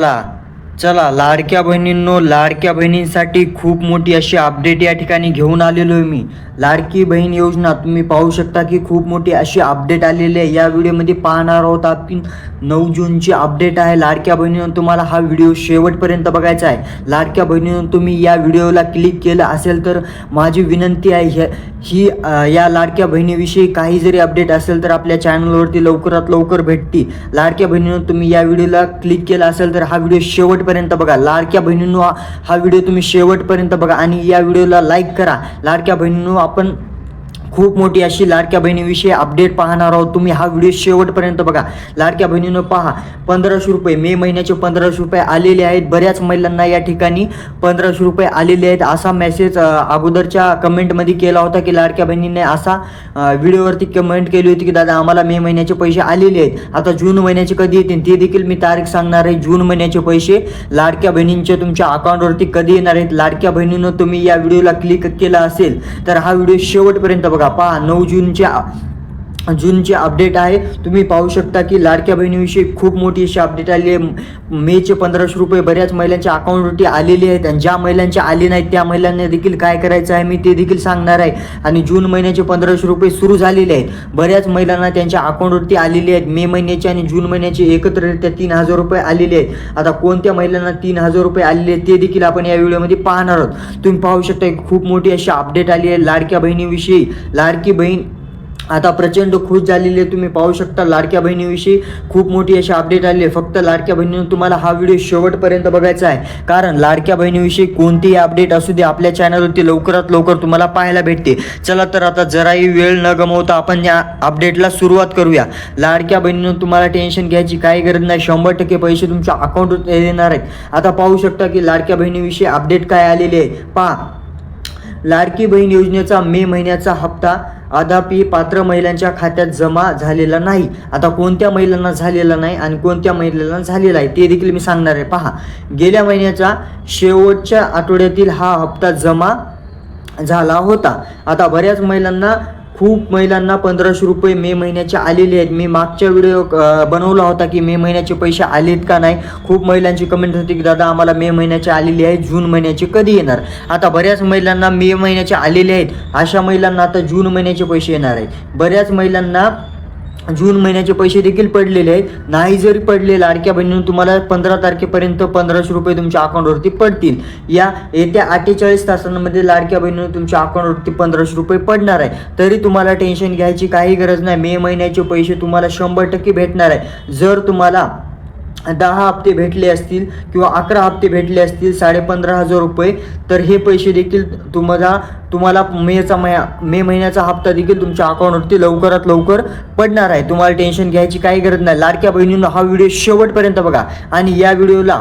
चला चला लाडक्या बहिणींनो लाडक्या बहिणींसाठी खूप मोठी अशी अपडेट या ठिकाणी घेऊन आलेलो आहे मी. लाडकी बहीण योजना तुम्ही पाहू शकता की खूप मोठी अशी अपडेट आलेली आहे. या व्हिडिओमध्ये पाहणार आहोत आपण नऊ जूनची अपडेट आहे. लाडक्या बहिणीनं तुम्हाला हा व्हिडिओ शेवटपर्यंत बघायचा आहे. लाडक्या बहिणीनं तुम्ही या व्हिडिओला क्लिक केलं असेल तर माझी विनंती आहे ह्या- ही या लाडक्या बहिणीविषयी काही जरी अपडेट असेल तर आपल्या चॅनलवरती लवकरात लवकर भेटती लाडक्या बहिणीनं तुम्ही या व्हिडिओला क्लिक केला असेल तर हा व्हिडिओ शेवटपर्यंत बघा. लाडक्या बहिणींनो हा- हा व्हिडिओ तुम्ही शेवटपर्यंत बघा आणि या व्हिडिओला लाईक करा. लाडक्या बहिणींनो आपण खूप मोठी अशी लाडक्या बहिणीविषयी अपडेट पाहणार आहोत. तुम्ही हा व्हिडिओ शेवटपर्यंत बघा. लाडक्या बहिणीनं पहा पंधराशे रुपये मे महिन्याचे पंधराशे रुपये आलेले आहेत. बऱ्याच महिलांना या ठिकाणी पंधराशे रुपये आलेले आहेत. असा मेसेज अगोदरच्या कमेंटमध्ये केला होता की लाडक्या बहिणीने असा व्हिडिओवरती कमेंट केली होती की दादा आम्हाला मे महिन्याचे पैसे आलेले आहेत. आता जून महिन्याचे कधी येतील ते देखील मी तारीख सांगणार आहे. जून महिन्याचे पैसे लाडक्या बहिणींचे तुमच्या अकाउंटवरती कधी येणार आहेत? लाडक्या बहिणीनं तुम्ही या व्हिडिओला क्लिक केला असेल तर हा व्हिडिओ शेवटपर्यंत बघा. पहा नऊ जूनच्या जूनचे अपडेट आहे. तुम्ही पाहू शकता की लाडक्या बहिणीविषयी खूप मोठी अशी अपडेट आली आहे. मेचे पंधराशे रुपये बऱ्याच महिलांच्या अकाउंटवरती आलेले आहेत आणि ज्या महिलांच्या आले नाहीत त्या महिलांना देखील काय करायचं आहे मी ते देखील सांगणार आहे. आणि जून महिन्याचे पंधराशे रुपये सुरू झालेले आहेत. बऱ्याच महिलांना त्यांच्या अकाउंटवरती आलेले आहेत. मे महिन्याचे आणि जून महिन्याचे एकत्ररित्या तीन हजार रुपये आलेले आहेत. आता कोणत्या महिलांना तीन हजार रुपये आलेले आहेत ते देखील आपण या व्हिडिओमध्ये पाहणार आहोत. तुम्ही पाहू शकता खूप मोठी अशी अपडेट आली आहे लाडक्या बहिणीविषयी. लाडकी बहीण आता प्रचंड खुश झालेले तुम्ही पाहू शकता लाडक्या बहिणीविषयी खूप मोठी अशी अपडेट आली आहे. फक्त लाडक्या बहिणीनं तुम्हाला हा व्हिडिओ शेवटपर्यंत बघायचा आहे. कारण लाडक्या बहिणीविषयी कोणतीही अपडेट असू दे आपल्या चॅनलवरती लवकरात लवकर तुम्हाला पाहायला भेटते. चला तर आता जराही वेळ न गमवता आपण या अपडेटला सुरुवात करूया. लाडक्या बहिणीनं तुम्हाला टेन्शन घ्यायची काही गरज नाही. शंभर टक्के पैसे तुमच्या अकाउंटवर येणार आहेत. आता पाहू शकता की लाडक्या बहिणीविषयी अपडेट काय आलेली आहे. पहा. लाडकी बहीण योजनेचा मे महिन्याचा हप्ता अद्यापि पात्र महिलांच्या खात्यात जमा झालेला नाही. आता कोणत्या महिलांना झालेला नाही आणि कोणत्या महिलांना झालेला आहे ते देखील मी सांगणार आहे. पहा गेल्या महिन्याच्या शेवटच्या आठवड्यातील हा हप्ता जमा झाला होता. आता बऱ्याच महिलांना खूप महिलांना पंधराशे रुपये मे महिन्याचे आलेले आहेत. मी मागच्या व्हिडिओ बनवला होता की मे महिन्याचे पैसे आलेत का नाही? खूप महिलांची कमेंट होती की दादा आम्हाला मे महिन्याचे आलेले आहेत. जून महिन्याचे कधी येणार? आता बऱ्याच महिलांना मे महिन्याचे आलेले आहेत. अशा महिलांना आता जून महिन्याचे पैसे येणार आहेत. बऱ्याच महिलांना जून महिन्याचे पैसे देखील पडलेले आहेत. नाही जरी पडले लाडक्या बहिणीनं तुम्हाला पंधरा तारखेपर्यंत पंधराशे रुपये तुमच्या अकाउंटवरती पडतील. या येत्या अठ्ठेचाळीस तासांमध्ये लाडक्या बहिणीनं तुमच्या अकाउंटवरती पंधराशे रुपये पडणार आहे. तरी तुम्हाला टेन्शन घ्यायची काही गरज नाही. मे महिन्याचे पैसे तुम्हाला शंभर टक्के भेटणार आहे. जर तुम्हाला दहा हप्ते भेटले असतील किंवा अकरा हप्ते भेटले असतील साडे पंधरा हजार रुपये तर हे पैसे देखील तुम्हाला तुम्हाला मेचा मया मे महिन्याचा हप्ता देखील तुमच्या अकाउंटवरती लवकरात लवकर पडणार आहे. तुम्हाला टेन्शन घ्यायची काही गरज नाही. लाडक्या बहिणींना हा व्हिडिओ शेवटपर्यंत बघा आणि या व्हिडिओला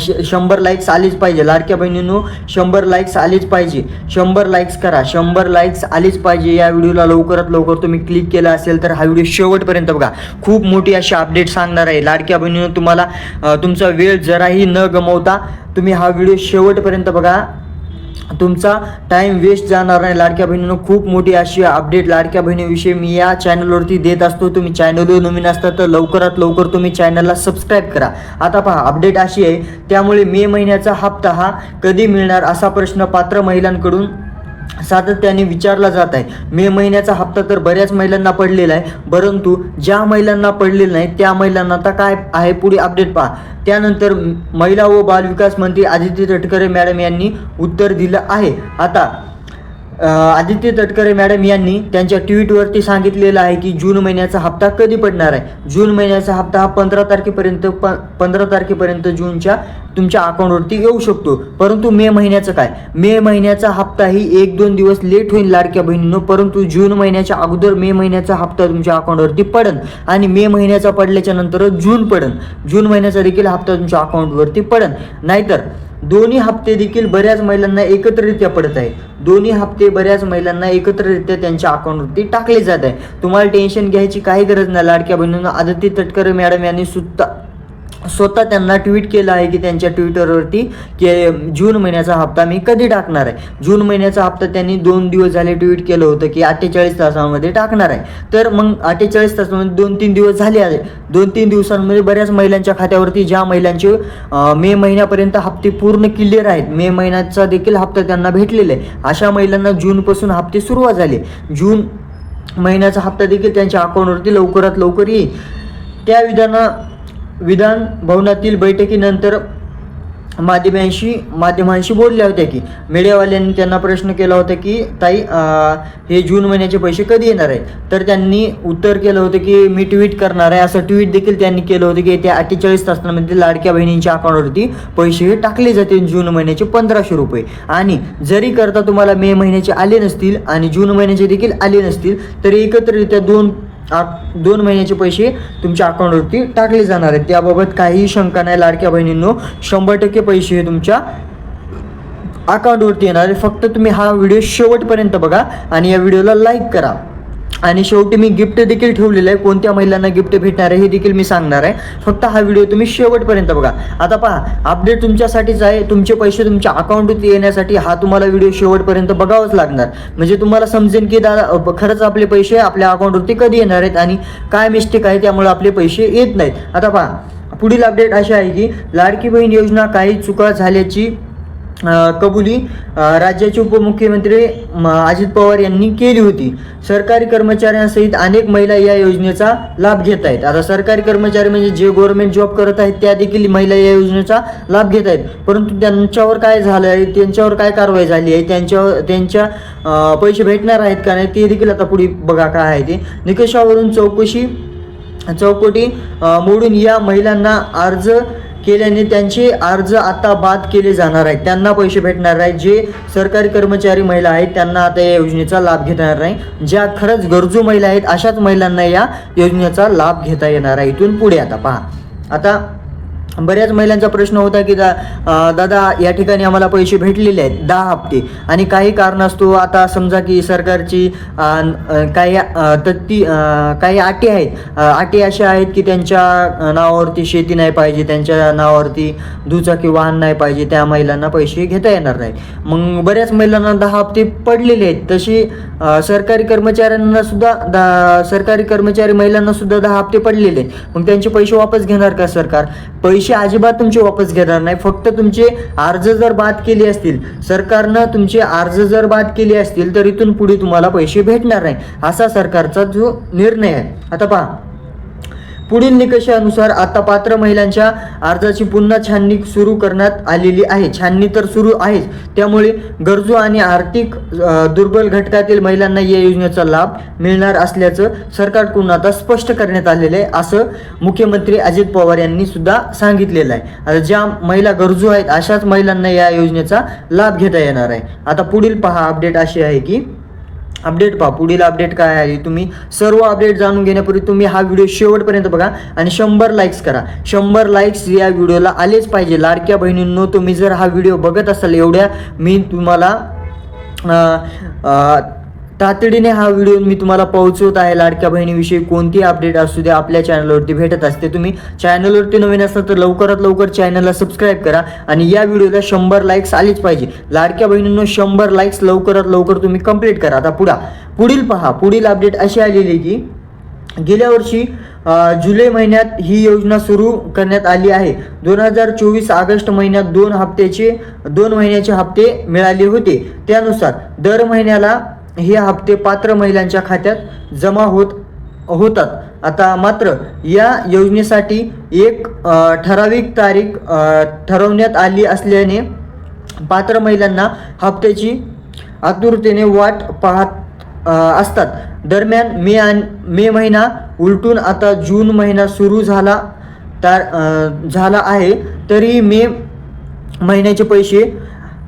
श शंभर लाईक्स आलीच पाहिजे. लाडक्या बहिणींनो शंभर लाईक्स आलीच पाहिजे. शंभर लाईक्स करा. शंभर लाईक्स आलीच पाहिजे या व्हिडिओला. लवकरात लवकर तुम्ही क्लिक केला असेल तर हा व्हिडिओ शेवटपर्यंत बघा. खूप मोठी अशी अपडेट सांगणार आहे. लाडक्या बहिणीनं तुम्हाला तुमचा वेळ जराही न गमवता तुम्ही हा व्हिडिओ शेवटपर्यंत बघा. तुमचा टाईम वेस्ट जाणार नाही. लाडक्या बहिणीनं खूप मोठी अशी अपडेट लाडक्या बहिणीविषयी मी या चॅनलवरती देत असतो. तुम्ही चॅनलवर नवीन असता तर लवकरात लवकर तुम्ही चॅनलला सबस्क्राईब करा. आता पहा अपडेट अशी आहे. त्यामुळे मे महिन्याचा हप्ता हा कधी मिळणार असा प्रश्न पात्र महिलांकडून सातत्याने विचारला जात आहे. मे महिन्याचा हप्ता तर बऱ्याच महिलांना पडलेला आहे. परंतु ज्या महिलांना पडलेला नाही त्या महिलांना आता काय आहे पुढे अपडेट पहा. त्यानंतर महिला व बालविकास मंत्री आदित्य तटकरे मॅडम यांनी उत्तर दिलं आहे. आता आदित्य तटकरे मॅडम यांनी त्यांच्या ट्विटवरती सांगितलेलं आहे की जून महिन्याचा हप्ता कधी पडणार आहे? जून महिन्याचा हप्ता हा पंधरा तारखेपर्यंत प पंधरा तारखेपर्यंत जूनच्या तुमच्या अकाउंटवरती येऊ शकतो. परंतु मे महिन्याचं काय? मे महिन्याचा हप्ता ही एक दोन दिवस लेट होईल लाडक्या बहिणीनं परंतु जून महिन्याच्या अगोदर मे महिन्याचा हप्ता तुमच्या अकाउंटवरती पडन आणि मे महिन्याचा पडल्याच्या नंतर जून पडन. जून महिन्याचा देखील हप्ता तुमच्या अकाउंटवरती पडन. नाहीतर दोन्ही हप्ते देखील बऱ्याच महिलांना एकत्ररित्या पडत आहे दोन्ही हप्ते बऱ्याच महिलांना एकत्ररित्या त्यांच्या अकाउंटवरती टाकले जात आहे तुम्हाला टेन्शन घ्यायची काही गरज नाही. लाडक्या बहिणींना आदित्य तटकरे मॅडम यांनी सुद्धा स्वतः त्यांना ट्विट केलं आहे की त्यांच्या ट्विटरवरती की जून महिन्याचा हप्ता मी कधी टाकणार आहे? जून महिन्याचा हप्ता त्यांनी दोन दिवस झाले ट्विट केलं होतं की अठ्ठेचाळीस तासामध्ये टाकणार आहे. तर मग अठ्ठेचाळीस तासामध्ये दोन तीन दिवस झाले आहे. दोन तीन दिवसांमध्ये बऱ्याच महिलांच्या खात्यावरती ज्या महिलांचे मे महिन्यापर्यंत हप्ते पूर्ण क्लिअर आहेत मे महिन्याचा देखील हप्ता त्यांना भेटलेला आहे. अशा महिलांना जूनपासून हप्ते सुरुवात झाले. जून महिन्याचा हप्ता देखील त्यांच्या अकाउंटवरती लवकरात लवकर येईल. त्या विधानं विधान भवनातील बैठकीनंतर माध्यमांशी माध्यमांशी बोलल्या होत्या की मीडियावाल्यांनी त्यांना प्रश्न केला होता की ताई हे जून महिन्याचे पैसे कधी येणार आहेत? तर त्यांनी उत्तर केलं होतं की मी ट्विट करणार आहे. असं ट्विट देखील त्यांनी केलं होतं की येत्या अठ्ठेचाळीस तासांमध्ये लाडक्या बहिणींच्या अकाउंटवरती पैसे हे टाकले जातील जून महिन्याचे पंधराशे रुपये. आणि जरी करता तुम्हाला मे महिन्याचे आले नसतील आणि जून महिन्याचे देखील आले नसतील तरी एकत्ररित्या दोन आ- दोन महिन्याचे पैसे तुमच्या अकाउंटवरती टाकले जाणार आहेत. त्याबाबत काहीही शंका नाही लाडक्या बहिणींनो. शंभर टक्के पैसे हे तुमच्या अकाउंटवरती येणार आहे फक्त तुम्ही हा व्हिडिओ शेवटपर्यंत बघा आणि या व्हिडिओला लाईक करा. आणि शेवटी मी गिफ्ट देखील ठेवलेलं आहे. कोणत्या महिलांना गिफ्ट भेटणार आहे हे देखील मी सांगणार आहे. फक्त हा व्हिडिओ तुम्ही शेवटपर्यंत बघा. आता पहा अपडेट तुमच्यासाठीच आहे. तुमचे पैसे तुमच्या अकाउंटवरती येण्यासाठी हा तुम्हाला व्हिडिओ शेवटपर्यंत बघावाच लागणार. म्हणजे तुम्हाला समजेल की दादा खरंच आपले पैसे आपल्या अकाउंटवरती कधी येणार आहेत आणि काय मिस्टेक आहे त्यामुळे आपले पैसे येत नाहीत. आता पहा पुढील अपडेट अशी आहे की लाडकी बहीण योजना काही चुका झाल्याची कबुली राज्याचे उपमुख्यमंत्री म, अजित पवार यांनी केली होती. सरकारी कर्मचाऱ्यांसहित अनेक महिला या योजनेचा लाभ घेत आहेत. आता सरकारी कर्मचारी म्हणजे जे गव्हर्नमेंट जॉब करत आहेत त्या देखील महिला या योजनेचा लाभ घेत आहेत. परंतु त्यांच्यावर काय झालं आहे त्यांच्यावर काय कारवाई झाली आहे त्यांच्यावर त्यांच्या पैसे भेटणार आहेत का नाही ते देखील आता पुढे बघा काय आहे ते. निकषावरून चौकशी चौकटी मोडून या महिलांना अर्ज केल्याने त्यांचे अर्ज आता बाद केले जाणार आहेत. त्यांना पैसे भेटणार आहेत जे सरकारी कर्मचारी महिला आहेत त्यांना आता या योजनेचा लाभ घेता येणार नाही. ज्या खरंच गरजू महिला आहेत अशाच महिलांना या योजनेचा लाभ घेता येणार आहे. इथून पुढे आता पहा. आता बऱ्याच महिलांचा प्रश्न होता की दा दादा या ठिकाणी आम्हाला पैसे भेटलेले आहेत दहा हप्ते. आणि काही कारणास्तव आता समजा की सरकारची काही तत्ती काही अटी आहेत. अटी अशा आहेत की त्यांच्या नावावरती शेती नाही पाहिजे त्यांच्या नावावरती दुचाकी वाहन नाही पाहिजे त्या महिलांना पैसे घेता येणार नाही मग बऱ्याच महिलांना दहा हप्ते पडलेले आहेत. तशी सरकारी कर्मचाऱ्यांना सुद्धा दा सरकारी कर्मचारी महिलांना सुद्धा दहा हप्ते पडलेले आहेत. मग त्यांचे पैसे वापस घेणार का सरकार? पैसे पैसे अजिबात तुमचे वापस घेणार नाही. फक्त तुमचे अर्ज जर बाद केले असतील सरकारनं तुमचे अर्ज जर बाद केले असतील तर इथून पुढे तुम्हाला पैसे भेटणार नाही. असा सरकारचा जो निर्णय आहे. आता पहा. पुढील निकषानुसार आता पात्र महिलांच्या अर्जाची पुन्हा छाननी सुरू करण्यात आलेली आहे. छाननी तर सुरू आहेच. त्यामुळे गरजू आणि आर्थिक दुर्बल घटकातील महिलांना या योजनेचा लाभ मिळणार असल्याचं सरकारकडून आता स्पष्ट करण्यात आलेलं आहे असं मुख्यमंत्री अजित पवार यांनी सुद्धा सांगितलेलं आहे. आता ज्या महिला गरजू आहेत अशाच महिलांना या योजनेचा लाभ घेता येणार आहे. आता पुढील पहा अपडेट अशी आहे की अपडेट पहा. पुढील अपडेट काय आहे? तुम्ही सर्व अपडेट जाणून घेण्यापूर्वी तुम्ही हा व्हिडिओ शेवटपर्यंत बघा आणि शंभर लाईक्स करा. शंभर लाईक्स या व्हिडिओला आलेच पाहिजे. लाडक्या बहिणींनो तुम्ही जर हा व्हिडिओ बघत असाल एवढ्या मी तुम्हाला तातडीने हा व्हिडिओ मी तुम्हाला पोहोचवत आहे. लाडक्या बहिणीविषयी कोणती अपडेट असू दे आपल्या चॅनलवरती भेटत असते तुम्ही. चॅनलवरती नवीन असाल तर लवकरात लवकर चॅनलला सबस्क्राईब करा आणि या व्हिडिओला शंभर लाईक्स आलीच पाहिजे. लाडक्या बहिणींनो शंभर लाईक्स लवकरात लवकर तुम्ही कंप्लीट करा. आता पुढा. पुढील पहा. पुढील अपडेट अशी आलेली आहे की गेल्या वर्षी जुलै महिन्यात ही योजना सुरू करण्यात आली आहे. दोन हजार चोवीस ऑगस्ट महिन्यात दोन हप्त्याचे दोन महिन्याचे हप्ते मिळाले होते. त्यानुसार दर महिन्याला हे हप्ते पात्र महिलांच्या खात्यात जमा होत होतात. आता मात्र या योजनेसाठी एक ठराविक तारीख ठरवण्यात आली असल्याने पात्र महिलांना हप्त्याची आतुरतेने वाट पाहत असतात. दरम्यान मे आणि मे महिना उलटून आता जून महिना सुरू झाला तर झाला आहे. तरी मे महिन्याचे पैसे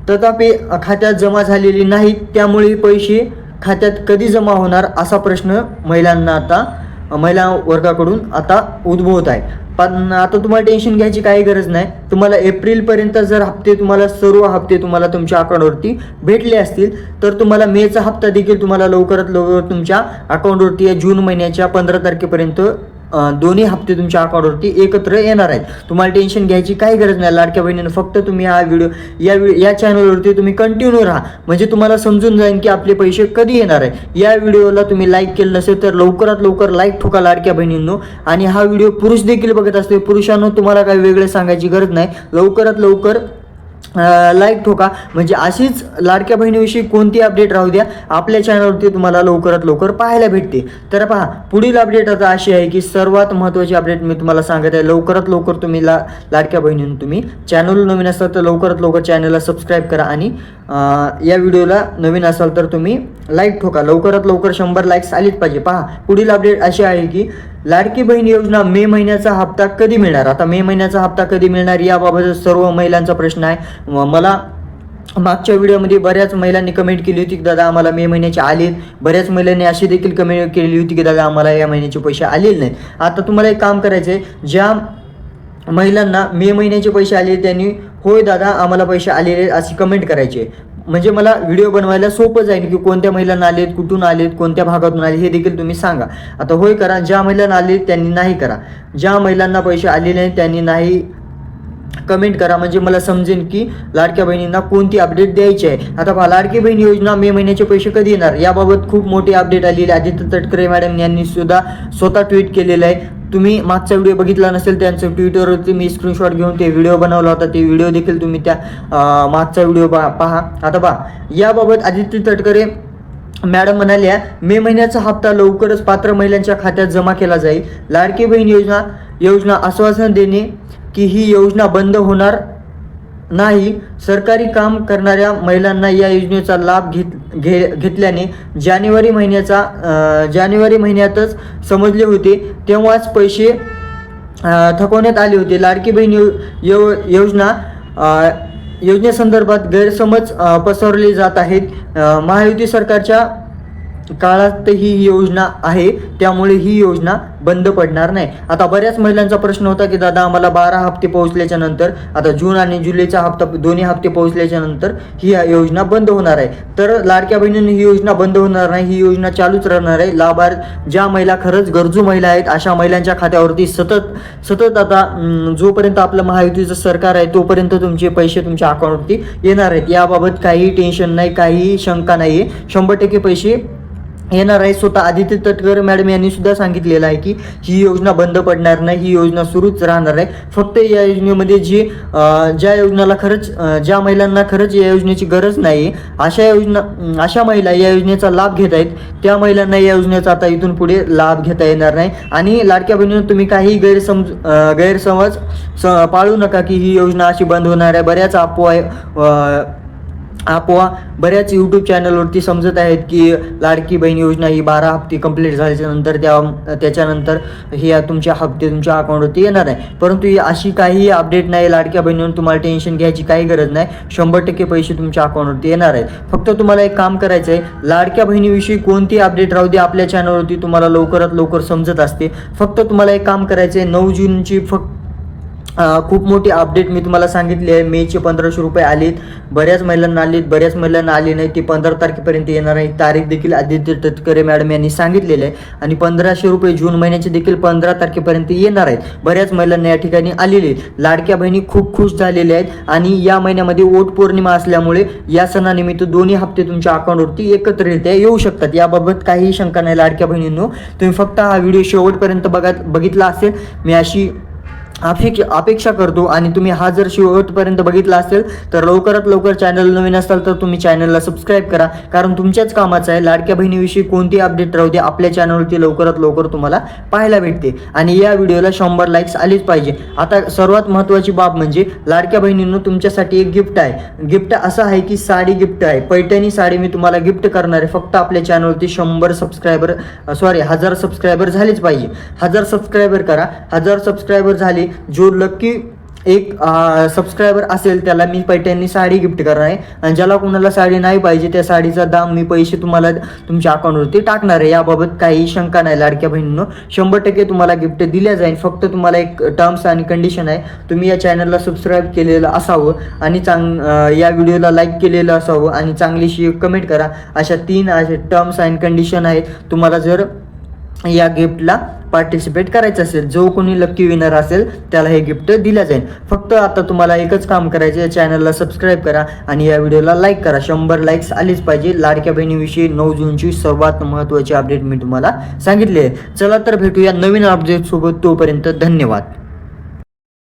तथापि खात्यात जमा झालेले नाहीत. त्यामुळे पैसे खात्यात कधी जमा होणार असा प्रश्न महिलांना आता महिला वर्गाकडून आता उद्भवत आहे. पण आता तुम्हाला टेन्शन घ्यायची काही गरज नाही. तुम्हाला एप्रिलपर्यंत जर हप्ते तुम्हाला सर्व हप्ते तुम्हाला तुमच्या अकाउंटवरती भेटले असतील तर तुम्हाला मेचा हप्ता देखील तुम्हाला लवकरात लवकर तुमच्या अकाउंटवरती या जून महिन्याच्या पंधरा तारखेपर्यंत दोन्ही हप्ते तुमच्या अकाउंटवरती एकत्र येणार आहेत. तुम्हाला टेन्शन घ्यायची काही गरज नाही. लाडक्या बहिणीनं फक्त तुम्ही हा व्हिडिओ या या चॅनलवरती तुम्ही कंटिन्यू राहा. म्हणजे तुम्हाला समजून जाईल की आपले पैसे कधी येणार आहे या व्हिडिओला तुम्ही लाईक केलं नसेल तर लवकरात लवकर लाईक ठोका लाडक्या बहिणींनो. आणि हा व्हिडिओ पुरुष देखील बघत असते पुरुषांनो तुम्हाला काही वेगळे सांगायची गरज नाही. लवकरात लवकर लाईक ठोका. म्हणजे अशीच लाडक्या बहिणीविषयी कोणती अपडेट राहू द्या आपल्या चॅनलवरती तुम्हाला लवकरात लवकर पाहायला भेटते. तर पहा पुढील अपडेट आता अशी आहे की सर्वात महत्त्वाची अपडेट मी तुम्हाला सांगत आहे लवकरात लवकर तुम्ही ला लाडक्या बहिणीनं तुम्ही चॅनल नवीन असाल तर लवकरात लवकर चॅनलला सबस्क्राईब करा आणि या व्हिडिओला नवीन असाल तर तुम्ही लाईक ठोका. लवकरात लवकर शंभर लाईक्स आलीच पाहिजे. पहा पुढील अपडेट अशी आहे की लाडकी बहीण योजना मे महिन्याचा हप्ता कधी मिळणार? आता मे महिन्याचा हप्ता कधी मिळणार? याबाबत सर्व महिलांचा प्रश्न आहे. मला मागच्या व्हिडिओमध्ये बऱ्याच महिलांनी कमेंट केली होती की दादा आम्हाला मे महिन्याचे आलेत. बऱ्याच महिलांनी अशी देखील कमेंट केली होती की दादा आम्हाला या महिन्याचे पैसे आलेले नाहीत. आता तुम्हाला एक काम करायचं आहे ज्या महिलांना मे महिन्याचे पैसे आले त्यांनी होय दादा आम्हाला पैसे आलेले आहेत अशी कमेंट करायचे. म्हणजे मला व्हिडिओ बनवायला सोपं जाईल की कोणत्या महिलांना आलेत कुठून आलेत कोणत्या भागातून आले हे देखील तुम्ही सांगा. आता होय करा ज्या महिलांना आले त्यांनी नाही करा. ज्या महिलांना पैसे आलेले आहेत त्यांनी नाही कमेंट करा. म्हणजे मला समजेन की लाडक्या बहिणींना कोणती अपडेट द्यायची आहे. आता पहा लाडकी बहीण योजना मे महिन्याचे पैसे कधी येणार? याबाबत खूप मोठी अपडेट आलेली आदित्य तटकरे मॅडम यांनी सुद्धा स्वतः ट्विट केलेलं आहे. तुम्ही मागचा व्हिडिओ बघितला नसेल त्यांचं ट्विटरवरती मी स्क्रीनशॉट घेऊन ते व्हिडिओ बनवला होता. ते व्हिडिओ देखील तुम्ही त्या मागचा व्हिडिओ पहा. आता पहा याबाबत आदित्य तटकरे मॅडम म्हणाल्या मे महिन्याचा हप्ता लवकरच पात्र महिलांच्या खात्यात जमा केला जाईल. लाडकी बहीण योजना योजना आश्वासन देणे की ही योजना बंद होणार नाही. सरकारी काम करणाऱ्या महिलांना या योजनेचा लाभ घेत घे घेतल्याने जानेवारी महिन्याचा जानेवारी महिन्यातच समजले होते. तेव्हाच पैसे थकवण्यात आले होते. लाडकी बहीण यो, यो योजना योजनेसंदर्भात गैरसमज पसरले जात आहेत. महायुती सरकारच्या काळात ही योजना आहे. त्यामुळे ही योजना बंद पडणार नाही. आता बऱ्याच महिलांचा प्रश्न होता की दादा आम्हाला बारा हप्ते पोहोचल्याच्या नंतर आता जून आणि जुलैचा हप्ता दोन्ही हप्ते पोहोचल्याच्या नंतर ही योजना बंद होणार आहे. तर लाडक्या बहिणींनी ही योजना बंद होणार नाही ही योजना चालूच राहणार आहे. लाभार्थ ज्या महिला खरंच गरजू महिला आहेत अशा महिलांच्या खात्यावरती सतत सतत आता जोपर्यंत आपलं महायुतीचं सरकार आहे तोपर्यंत तुमचे पैसे तुमच्या अकाउंटवरती येणार आहेत. याबाबत काही टेन्शन नाही काही शंका नाही आहे शंभर टक्के पैसे येणार आहे. स्वतः आदित्य तटकर मॅडम यांनी सुद्धा सांगितलेलं आहे की ही योजना बंद पडणार नाही ही योजना सुरूच राहणार आहे. फक्त या योजनेमध्ये जी ज्या योजनेला खरंच ज्या महिलांना खरंच या योजनेची गरज नाही अशा योजना अशा महिला या योजनेचा लाभ घेत आहेत. त्या महिलांना या योजनेचा आता इथून पुढे लाभ घेता येणार नाही. आणि लाडक्या बहिणीनं तुम्ही काही गैरसमज गैरसमज स- पाळू नका की ही योजना अशी बंद होणार आहे. बऱ्याच अफवा आहे, अफवा बऱ्याच यूट्यूब चॅनलवरती समजत आहेत की लाडकी बहीण योजना ही बारा हप्ते कंप्लीट झाल्याच्यानंतर त्या त्याच्यानंतर हे तुमच्या हप्ते तुमच्या अकाउंटवरती येणार आहे. परंतु ही अशी काही अपडेट नाही लाडक्या बहिणीवर तुम्हाला टेन्शन घ्यायची काही गरज नाही. शंभर टक्के पैसे तुमच्या अकाउंटवरती येणार आहेत. फक्त तुम्हाला एक काम करायचं आहे लाडक्या बहिणीविषयी कोणती अपडेट राहू दे आपल्या चॅनलवरती तुम्हाला लवकरात लवकर समजत असते. फक्त तुम्हाला एक काम करायचं आहे नऊ जूनची फक्त खूप मोठी अपडेट मी तुम्हाला सांगितली आहे. मेचे पंधराशे रुपये आलीत. बऱ्याच महिलांना आलीत बऱ्याच महिलांना आली नाही. ती पंधरा तारखेपर्यंत येणार आहे. तारीख देखील आदित्य तटकरे मॅडम यांनी सांगितलेलं आहे. आणि पंधराशे रुपये जून महिन्याचे देखील पंधरा तारखेपर्यंत येणार आहेत. बऱ्याच महिलांना या ठिकाणी आलेली आहेत. लाडक्या बहिणी खूप खुश झालेल्या आहेत. आणि या महिन्यामध्ये ओट पौर्णिमा असल्यामुळे या सणानिमित्त दोन्ही हप्ते तुमच्या अकाउंटवरती एकत्रित्या येऊ शकतात. याबाबत काहीही शंका नाही लाडक्या बहिणींनो. तुम्ही फक्त हा व्हिडिओ शेवटपर्यंत बघा बघितला असेल. मी अशी अपेक्ष अपेक्षा करतो आणि तुम्ही हा जर शेवटपर्यंत बघितला असेल तर लवकरात लवकर चॅनल नवीन असाल तर तुम्ही चॅनलला सबस्क्राईब करा. कारण तुमच्याच कामाचं आहे. लाडक्या बहिणीविषयी कोणती अपडेट राहू दे आपल्या चॅनलवरती लवकरात लवकर तुम्हाला पाहायला भेटते. आणि या व्हिडिओला शंभर लाईक्स आलीच पाहिजे. आता सर्वात महत्त्वाची बाब म्हणजे लाडक्या बहिणींनो तुमच्यासाठी एक गिफ्ट आहे. गिफ्ट असं आहे की साडी गिफ्ट आहे. पैठणी साडी मी तुम्हाला गिफ्ट करणार आहे. फक्त आपल्या चॅनलवरती शंभर सबस्क्रायबर सॉरी हजार सबस्क्रायबर झालेच पाहिजे. हजार सबस्क्रायबर करा. हजार सबस्क्रायबर झाले जो लकी एक सबस्क्रायबर असेल त्याला मी पैठणी साडी गिफ्ट करणार आहे. आणि ज्याला कोणाला साडी नाही पाहिजे त्या साडीचा दाम मी पैसे तुम्हाला तुमच्या अकाउंटवरती टाकणार आहे. याबाबत काही शंका नाही लाडक्या बहिणीनं. शंभर टक्के तुम्हाला गिफ्ट दिल्या जाईल. फक्त तुम्हाला एक टर्म्स आणि कंडिशन आहे. तुम्ही या चॅनलला सबस्क्राईब केलेलं असावं आणि चांग या व्हिडिओला लाईक केलेलं असावं आणि चांगलीशी कमेंट करा. अशा तीन असे टर्म्स अँड कंडिशन आहेत. तुम्हाला जर या गिफ्टला पार्टिसिपेट करायचं असेल जो कोणी लक्की विनर असेल त्याला हे गिफ्ट दिलं जाईल. फक्त आता तुम्हाला एकच काम करायचं आहे चॅनलला सबस्क्राईब करा आणि या व्हिडिओला लाईक करा. शंभर लाईक्स आलीच पाहिजे. लाडक्या बहिणीविषयी नऊ जूनची सर्वात महत्त्वाची अपडेट मी तुम्हाला सांगितली आहे. चला तर भेटूया नवीन अपडेटसोबत तोपर्यंत धन्यवाद.